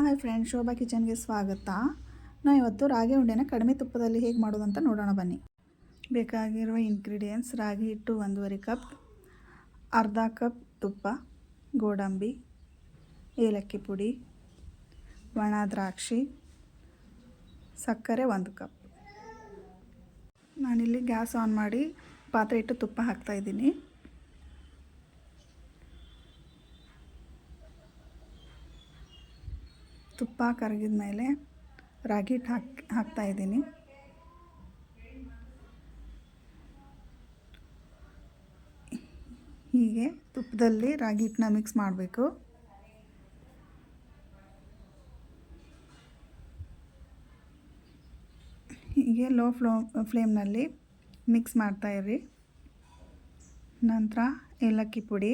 Hi friend Shobha ಕಿಚನ್ಗೆ ಸ್ವಾಗತ. ನಾವು ಇವತ್ತು ರಾಗಿ ಉಂಡೆನ ಕಡಿಮೆ ತುಪ್ಪದಲ್ಲಿ ಹೇಗೆ ಮಾಡೋದು ಅಂತ ನೋಡೋಣ ಬನ್ನಿ. ಬೇಕಾಗಿರುವ ಇನ್ಗ್ರೀಡಿಯೆಂಟ್ಸ್ ರಾಗಿ ಹಿಟ್ಟು ಒಂದೂವರೆ ಕಪ್ ಅರ್ಧ ಕಪ್ ತುಪ್ಪ, ಗೋಡಂಬಿ, ಏಲಕ್ಕಿ ಪುಡಿ, ಒಣ ದ್ರಾಕ್ಷಿ, ಸಕ್ಕರೆ ಒಂದು ಕಪ್ ನಾನಿಲ್ಲಿ ಗ್ಯಾಸ್ ಆನ್ ಮಾಡಿ ಪಾತ್ರೆ ಇಟ್ಟು ತುಪ್ಪ ಹಾಕ್ತಾಯಿದ್ದೀನಿ ತುಪ್ಪ ಕರಗಿದ ಮೇಲೆ ರಾಗಿ ಹಿಟ್ಟು ಹಾಕಿ ಹಾಕ್ತಾಯಿದ್ದೀನಿ ಹೀಗೆ ತುಪ್ಪದಲ್ಲಿ ರಾಗಿ ಹಿಟ್ಟನ್ನ ಮಿಕ್ಸ್ ಮಾಡಬೇಕು. ಹೀಗೆ ಲೋ ಫ್ಲೋ, ಫ್ಲೇಮ್ನಲ್ಲಿ ಮಿಕ್ಸ್ ಮಾಡ್ತಾಯಿರಿ ನಂತರ ಏಲಕ್ಕಿ ಪುಡಿ.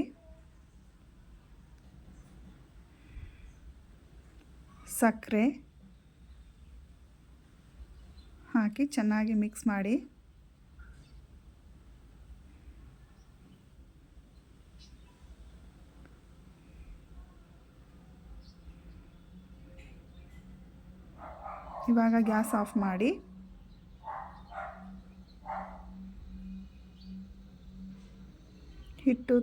ಸಕ್ಕರೆ ಹಾಕಿ ಚೆನ್ನಾಗಿ ಮಿಕ್ಸ್ ಮಾಡಿ. ಇವಾಗ ಗ್ಯಾಸ್ ಆಫ್ ಮಾಡಿ. ಹಿಟ್ಟು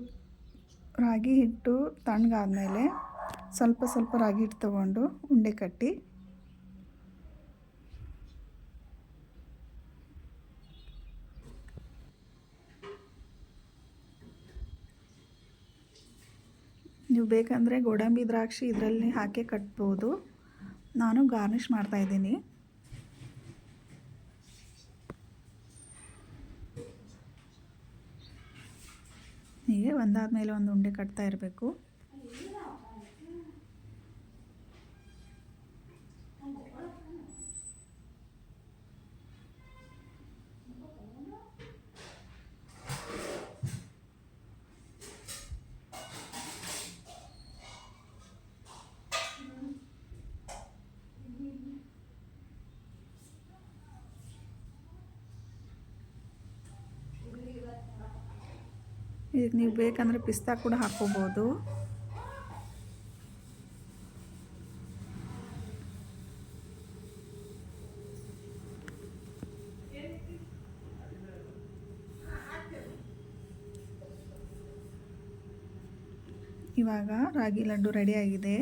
ರಾಗಿ ಹಿಟ್ಟು ತಣ್ಣಗಾದ್ಮೇಲೆ ಸ್ವಲ್ಪ ಸ್ವಲ್ಪ ರಾಗಿ ಹಿಟ್ಟು ತಗೊಂಡು ಉಂಡೆ ಕಟ್ಟಿ ನೀವು ಬೇಕಂದರೆ ಗೋಡಂಬಿ, ದ್ರಾಕ್ಷಿ ಇದರಲ್ಲಿ ಹಾಕಿ ಕಟ್ಬೋದು. ನಾನು ಗಾರ್ನಿಷ್ ಮಾಡ್ತಾಯಿದ್ದೀನಿ ಹೀಗೆ ಒಂದಾದ ಮೇಲೆ ಒಂದು ಉಂಡೆ ಕಟ್ತಾ ಇರಬೇಕು. ಈಗ ನೀವು ಬೇಕಂದರೆ ಪಿಸ್ತಾ ಕೂಡ ಹಾಕ್ಕೋಬೋದು. ಇವಾಗ ರಾಗಿ ಲಡ್ಡು ರೆಡಿಯಾಗಿದೆ